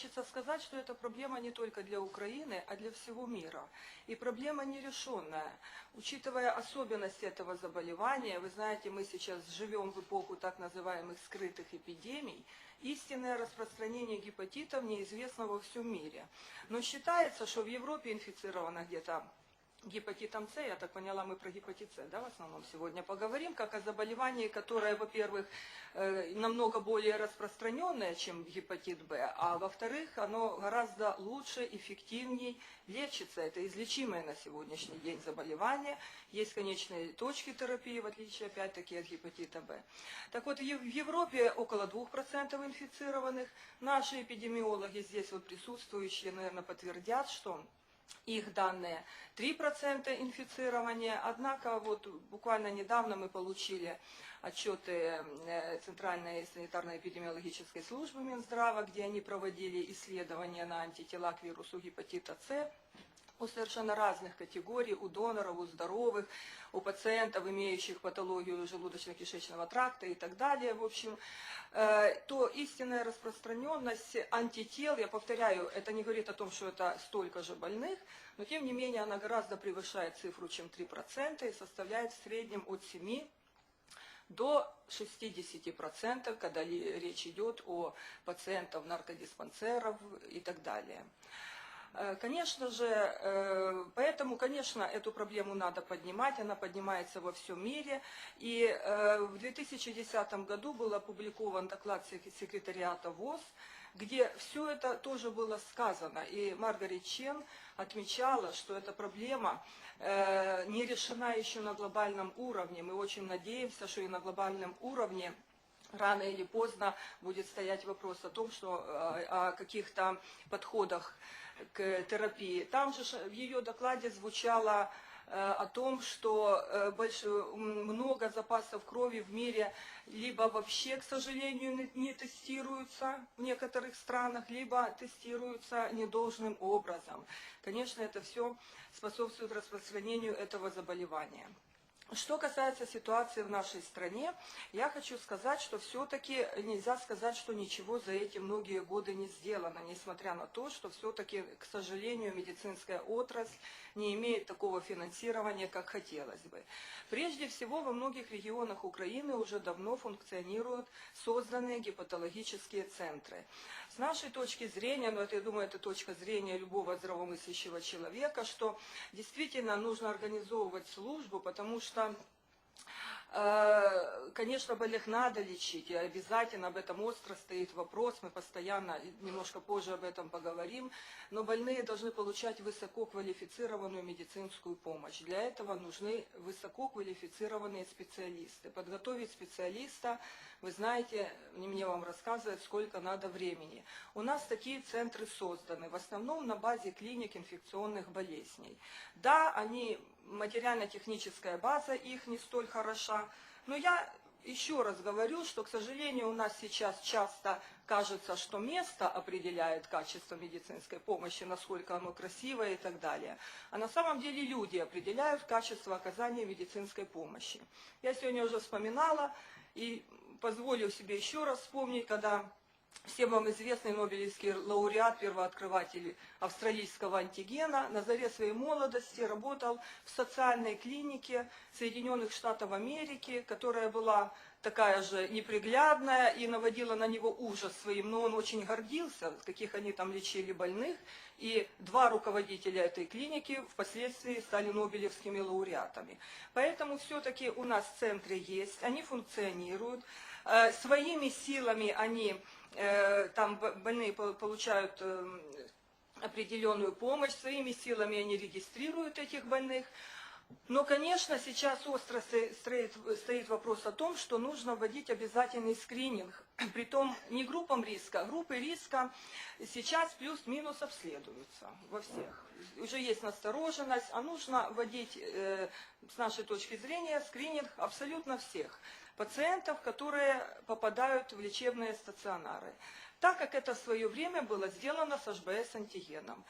хочется сказать, что эта проблема не только для Украины, а для всего мира. И проблема нерешенная. Учитывая особенности этого заболевания, вы знаете, мы сейчас живем в эпоху так называемых скрытых эпидемий, истинное распространение гепатитов неизвестно во всем мире. Но считается, что в Европе инфицировано где-то гепатитом С, я так поняла, мы про гепатит С, да, в основном сегодня поговорим, как о заболевании, которое, во-первых, э, намного более распространенное, чем гепатит Б, а во-вторых, оно гораздо лучше, эффективнее лечится. Это излечимое на сегодняшний день заболевание. Есть конечные точки терапии, в отличие, опять-таки, от гепатита Б. Так вот, в Европе около 2% инфицированных. Наши эпидемиологи здесь вот присутствующие, наверное, подтвердят, что их данные 3% инфицирования, однако вот буквально недавно мы получили отчеты э, Центральной санитарно-эпидемиологической службы Минздрава, где они проводили исследования на антитела к вирусу гепатита С у совершенно разных категорий, у доноров, у здоровых, у пациентов, имеющих патологию желудочно-кишечного тракта и так далее. В общем, э, то истинная распространенность антител, я повторяю, это не говорит о том, что это столько же больных, но тем не менее она гораздо превышает цифру, чем 3% и составляет в среднем от 7 до 60%, когда речь идет о пациентах наркодиспансеров и так далее. Э, конечно же, э, поэтому, конечно, эту проблему надо поднимать, она поднимается во всем мире. И э, в 2010 году был опубликован доклад секретариата ВОЗ, где все это тоже было сказано. И Маргарет Чен отмечала, что эта проблема не решена еще на глобальном уровне. Мы очень надеемся, что и на глобальном уровне рано или поздно будет стоять вопрос о том, что о каких-то подходах к терапии. Там же в ее докладе звучало э, о том, что э, больше, много запасов крови в мире либо вообще, к сожалению, не тестируются в некоторых странах, либо тестируются недолжным образом. Конечно, это все способствует распространению этого заболевания. Что касается ситуации в нашей стране, я хочу сказать, что все-таки нельзя сказать, что ничего за эти многие годы не сделано, несмотря на то, что все-таки, к сожалению, медицинская отрасль не имеет такого финансирования, как хотелось бы. Прежде всего, во многих регионах Украины уже давно функционируют созданные гепатологические центры. С нашей точки зрения, но это, я думаю, это точка зрения любого здравомыслящего человека, что действительно нужно организовывать службу, потому что что, э, конечно, больных надо лечить, и обязательно об этом остро стоит вопрос, мы постоянно, немножко позже об этом поговорим, но больные должны получать высококвалифицированную медицинскую помощь. Для этого нужны высококвалифицированные специалисты. Подготовить специалиста, вы знаете, не мне вам рассказывать, сколько надо времени. У нас такие центры созданы, в основном на базе клиник инфекционных болезней. Да, они материально-техническая база их не столь хороша. Но я еще раз говорю, что, к сожалению, у нас сейчас часто кажется, что место определяет качество медицинской помощи, насколько оно красивое и так далее. А на самом деле люди определяют качество оказания медицинской помощи. Я сегодня уже вспоминала и позволю себе еще раз вспомнить, когда Всем вам известный Нобелевский лауреат, первооткрыватель австралийского антигена, на заре своей молодости работал в социальной клинике Соединенных Штатов Америки, которая была такая же неприглядная и наводила на него ужас своим, но он очень гордился, каких они там лечили больных, и два руководителя этой клиники впоследствии стали нобелевскими лауреатами. Поэтому все-таки у нас в центре есть, они функционируют, своими силами они Э, там больные получают эм, определенную помощь, своими силами они регистрируют этих больных. Но, конечно, сейчас остро стоит, вопрос о том, что нужно вводить обязательный скрининг. Притом не группам риска, группы риска сейчас плюс-минус обследуются во всех. Уже есть настороженность, а нужно вводить, э, с нашей точки зрения, скрининг абсолютно всех пациентов, которые попадают в лечебные стационары. Так как это в свое время было сделано с HBS-антигеном.